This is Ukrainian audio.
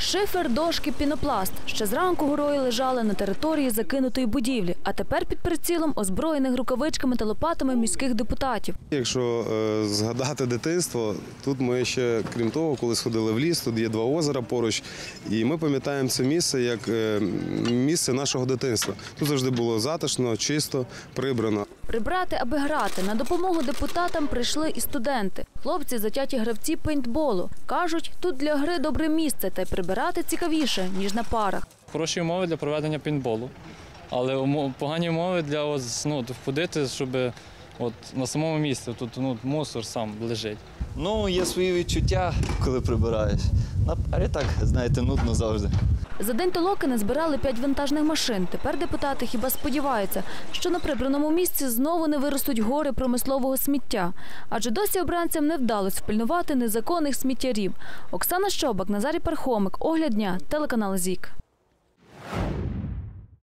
Шифер, дошки, пінопласт. Ще зранку горої лежали на території закинутої будівлі, а тепер під прицілом озброєних рукавичками та лопатами міських депутатів. Якщо е, згадати дитинство, тут ми ще, крім того, коли сходили в ліс, тут є два озера поруч, і ми пам'ятаємо це місце як е, місце нашого дитинства. Тут завжди було затишно, чисто, прибрано. Прибрати, аби грати. На допомогу депутатам прийшли і студенти. Хлопці затяті гравці пейнтболу. Кажуть, тут для гри добре місце, та й прибирати цікавіше, ніж на парах. Хороші умови для проведення пінболу, але погані умови для ось, ну, ходити, щоб от, на самому місці тут ну, мусор сам лежить. Ну, є свої відчуття, коли прибираєш. На парі так, знаєте, нудно завжди. За день толоки назбирали п'ять вантажних машин. Тепер депутати хіба сподіваються, що на прибраному місці знову не виростуть гори промислового сміття. Адже досі обранцям не вдалося впильнувати незаконних сміттярів. Оксана Щобак, Назарій Пархомик, Огляд дня, телеканал ЗІК.